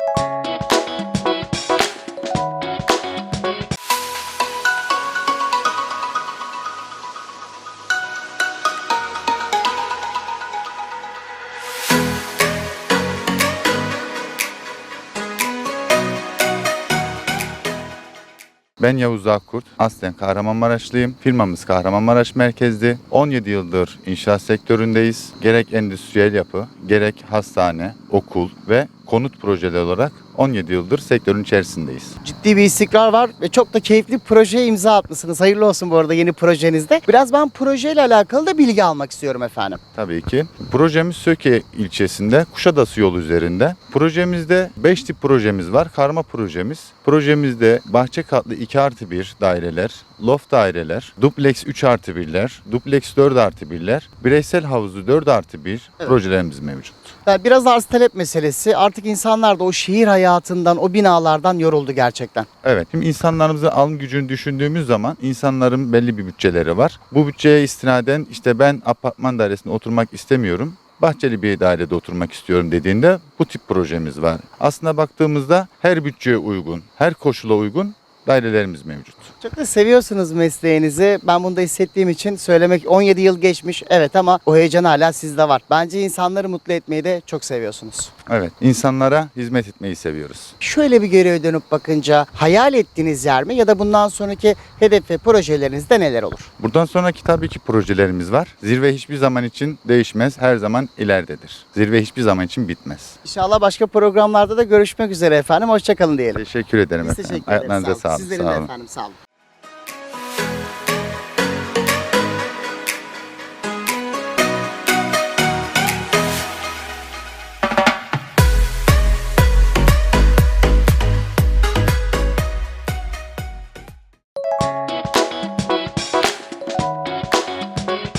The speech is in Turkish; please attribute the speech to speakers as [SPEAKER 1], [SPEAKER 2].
[SPEAKER 1] you Ben Yavuz Akkurt. Aslen Kahramanmaraşlıyım. Firmamız Kahramanmaraş merkezli. 17 yıldır inşaat sektöründeyiz. Gerek endüstriyel yapı, gerek hastane, okul ve konut projeleri olarak 17 yıldır sektörün içerisindeyiz.
[SPEAKER 2] Ciddi bir istikrar var ve çok da keyifli bir projeye imza atmışsınız. Hayırlı olsun bu arada yeni projenizde. Biraz ben projeyle alakalı da bilgi almak istiyorum efendim.
[SPEAKER 1] Tabii ki. Projemiz Söke ilçesinde, Kuşadası yolu üzerinde. Projemizde 5 tip projemiz var. Karma projemiz. Projemizde bahçe katlı 2 artı 1 daireler, loft daireler, duplex 3 artı 1'ler, duplex 4 artı 1'ler, bireysel havuzlu 4 artı 1
[SPEAKER 2] Evet.
[SPEAKER 1] projelerimiz mevcut.
[SPEAKER 2] Yani biraz arz talep meselesi. Artık insanlar da o şehir hayatından, o binalardan yoruldu gerçekten.
[SPEAKER 1] Evet. Şimdi insanlarımızın alım gücünü düşündüğümüz zaman insanların belli bir bütçeleri var. Bu bütçeye istinaden işte ben apartman dairesinde oturmak istemiyorum. Bahçeli bir dairede oturmak istiyorum dediğinde bu tip projemiz var. Aslında baktığımızda her bütçeye uygun, her koşula uygun dairelerimiz mevcut.
[SPEAKER 2] Çok da seviyorsunuz mesleğinizi. Ben bunu da hissettiğim için söylemek 17 yıl geçmiş. Evet ama o heyecan hala sizde var. Bence insanları mutlu etmeyi de çok seviyorsunuz.
[SPEAKER 1] Evet, insanlara hizmet etmeyi seviyoruz.
[SPEAKER 2] Şöyle bir geriye dönüp bakınca hayal ettiğiniz yer mi ya da bundan sonraki hedef ve projelerinizde neler olur?
[SPEAKER 1] Buradan sonraki tabii ki projelerimiz var. Zirve hiçbir zaman için değişmez, her zaman ileridedir. Zirve hiçbir zaman için bitmez.
[SPEAKER 2] İnşallah başka programlarda da görüşmek üzere efendim. Hoşçakalın diyelim.
[SPEAKER 1] Teşekkür ederim
[SPEAKER 2] Biz
[SPEAKER 1] efendim.
[SPEAKER 2] teşekkür ederiz.
[SPEAKER 1] Ayaklarınıza
[SPEAKER 2] Sağ olun.
[SPEAKER 1] sağlık.
[SPEAKER 2] Sizlerin
[SPEAKER 1] Sağ olun.
[SPEAKER 2] efendim sağ olun.